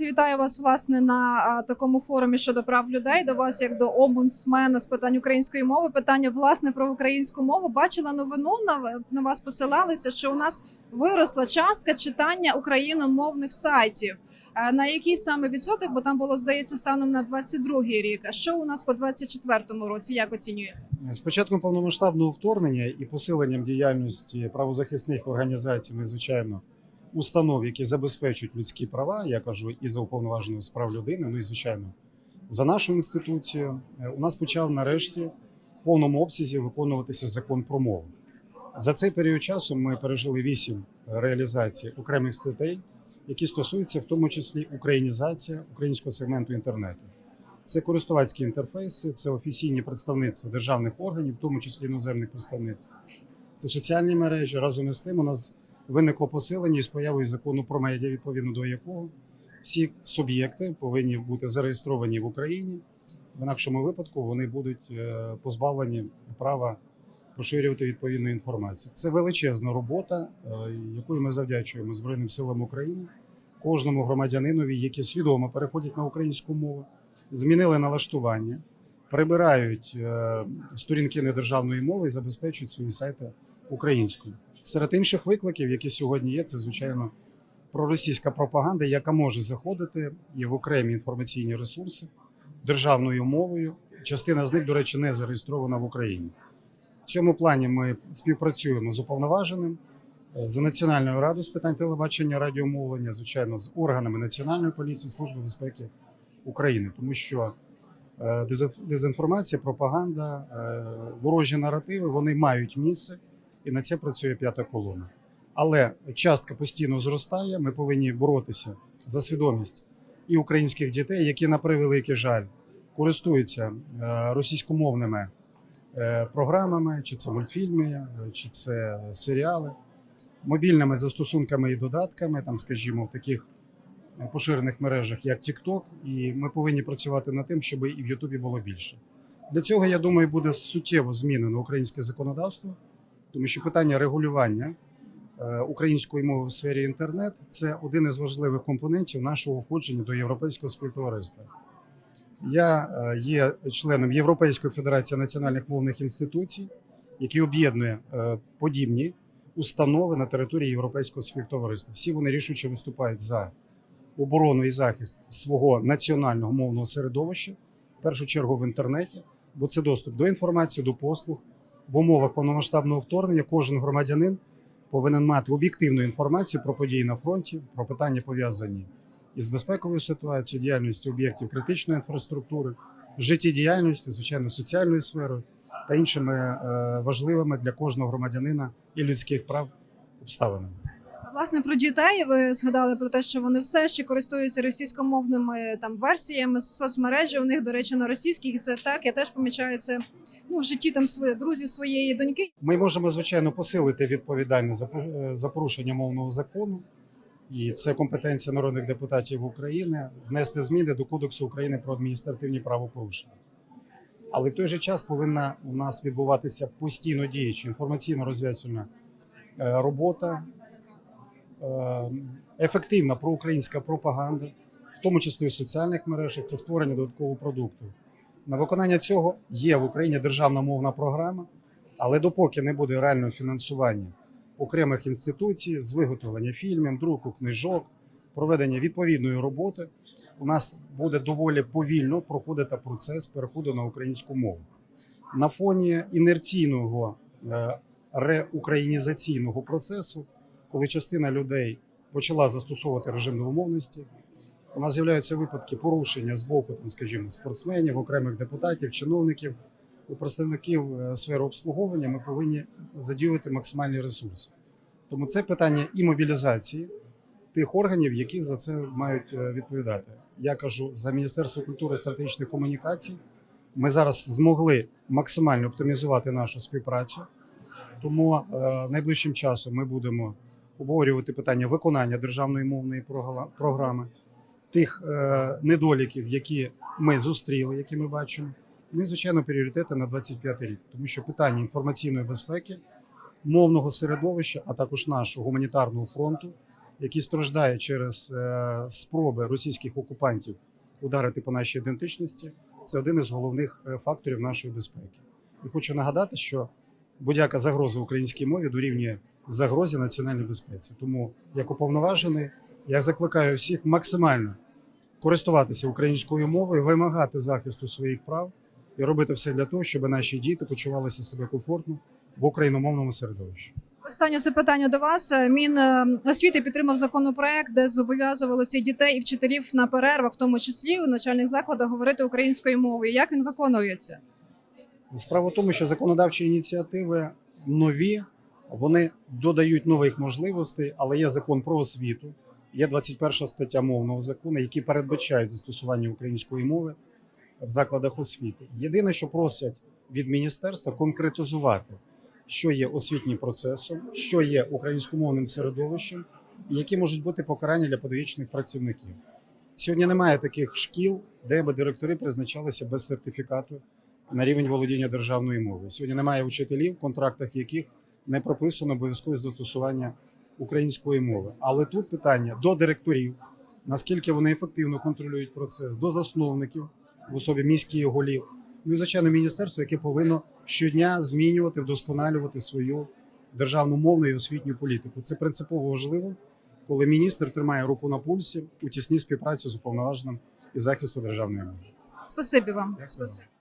Вітаю вас власне на такому форумі щодо прав людей. До вас як до омбудсмена з питань української мови. Питання власне про українську мову. Бачила новину на, на вас посилалися, що у нас виросла частка читання україномовних сайтів. На який саме відсоток? Бо там було здається станом на 22-й рік. А що у нас по 24-му році? Як оцінюєте? З початком повномасштабного вторгнення і посиленням діяльності правозахисних організацій, звичайно, установ, які забезпечують людські права, я кажу і за уповноваженого з прав людини, ну і звичайно, за нашу інституцію, е, у нас почав нарешті в повному обсязі виконуватися закон про мову. За цей період часу ми пережили вісім реалізацій окремих статей, які стосуються в тому числі українізація українського сегменту інтернету. Це користувацькі інтерфейси, це офіційні представництва державних органів, в тому числі іноземних представництв. Це соціальні мережі. Разом із тим у нас виникло посилення із появою закону про медіа, відповідно до якого всі суб'єкти повинні бути зареєстровані в Україні. В інакшому випадку вони будуть е, позбавлені права поширювати відповідну інформацію. Це величезна робота, е, якою ми завдячуємо Збройним силам України, кожному громадянинові, які свідомо переходять на українську мову змінили налаштування, прибирають е, сторінки недержавної мови і забезпечують свої сайти українською. Серед інших викликів, які сьогодні є, це звичайно проросійська пропаганда, яка може заходити і в окремі інформаційні ресурси державною мовою. Частина з них, до речі, не зареєстрована в Україні. В цьому плані ми співпрацюємо з уповноваженим, е, з Національною радою з питань телебачення радіомовлення, звичайно, з органами Національної поліції, Служби безпеки України, тому що е, дезінформація, пропаганда, е, ворожі наративи вони мають місце, і на це працює п'ята колона. Але частка постійно зростає. Ми повинні боротися за свідомість і українських дітей, які на превеликий жаль користуються е, російськомовними е, програмами, чи це мультфільми, е, чи це серіали, мобільними застосунками і додатками, там, скажімо, в таких поширених мережах, як TikTok, і ми повинні працювати над тим, щоб і в Ютубі було більше. Для цього я думаю, буде суттєво змінено українське законодавство, тому що питання регулювання е, української мови в сфері інтернет це один із важливих компонентів нашого входження до європейського співтовариства. Я е, є членом Європейської федерації національних мовних інституцій, який об'єднує е, подібні установи на території Європейського співтовариства. Всі вони рішуче виступають за оборону і захист свого національного мовного середовища, в першу чергу в інтернеті, бо це доступ до інформації, до послуг. В умовах повномасштабного вторгнення кожен громадянин повинен мати об'єктивну інформацію про події на фронті, про питання пов'язані із безпековою ситуацією, діяльністю об'єктів критичної інфраструктури, життєдіяльністю, звичайно, соціальною сферою та іншими е, важливими для кожного громадянина і людських прав обставинами. Власне про дітей ви згадали про те, що вони все ще користуються російськомовними там версіями соцмережі. У них, до речі, на російських і це так. Я теж помічаю це ну в житті там своє друзів своєї доньки. Ми можемо звичайно посилити відповідальність за за порушення мовного закону, і це компетенція народних депутатів України внести зміни до Кодексу України про адміністративні правопорушення. Але в той же час повинна у нас відбуватися постійно діюча інформаційно розв'язувальна е, робота, е, ефективна проукраїнська пропаганда, в тому числі у соціальних мережах, це створення додаткового продукту. На виконання цього є в Україні державна мовна програма, але допоки не буде реального фінансування окремих інституцій з виготовлення фільмів, друку книжок, проведення відповідної роботи, у нас буде доволі повільно проходити процес переходу на українську мову. На фоні інерційного е, реукраїнізаційного процесу, коли частина людей почала застосовувати режим двомовності, у нас з'являються випадки порушення з боку, там, скажімо, спортсменів, окремих депутатів, чиновників, у представників е, сфери обслуговування. Ми повинні задіювати максимальні ресурси. Тому це питання і мобілізації тих органів, які за це мають е, відповідати. Я кажу за Міністерство культури і стратегічних комунікацій. Ми зараз змогли максимально оптимізувати нашу співпрацю. Тому е, найближчим часом ми будемо обговорювати питання виконання державної мовної програми, тих е, недоліків, які ми зустріли, які ми бачимо. Ну і, звичайно, пріоритети на 25 рік, тому що питання інформаційної безпеки, мовного середовища, а також нашого гуманітарного фронту який страждає через е, спроби російських окупантів ударити по нашій ідентичності, це один із головних е, факторів нашої безпеки. І хочу нагадати, що будь-яка загроза українській мові дорівнює загрозі національній безпеці. Тому, як уповноважений, я закликаю всіх максимально користуватися українською мовою, вимагати захисту своїх прав і робити все для того, щоб наші діти почувалися себе комфортно в україномовному середовищі. Останнє запитання до вас. Мін е, освіти підтримав законопроект, де зобов'язувалося і дітей і вчителів на перервах, в тому числі у навчальних закладах, говорити українською мовою. Як він виконується? Справа в тому, що законодавчі ініціативи нові, вони додають нових можливостей, але є закон про освіту, є 21 стаття мовного закону, які передбачають застосування української мови в закладах освіти. Єдине, що просять від міністерства конкретизувати, що є освітнім процесом, що є українськомовним середовищем, і які можуть бути покарання для педагогічних працівників. Сьогодні немає таких шкіл, де би директори призначалися без сертифікату на рівень володіння державною мовою. Сьогодні немає учителів, в контрактах яких не прописано обов'язкове застосування української мови. Але тут питання до директорів, наскільки вони ефективно контролюють процес, до засновників в особі міських голів. Ну і звичайно, міністерство, яке повинно щодня змінювати, вдосконалювати свою державну мовну і освітню політику. Це принципово важливо, коли міністр тримає руку на пульсі у тісній співпраці з уповноваженим і захисту державної мови. Спасибі вам. Дякую. Спасибі.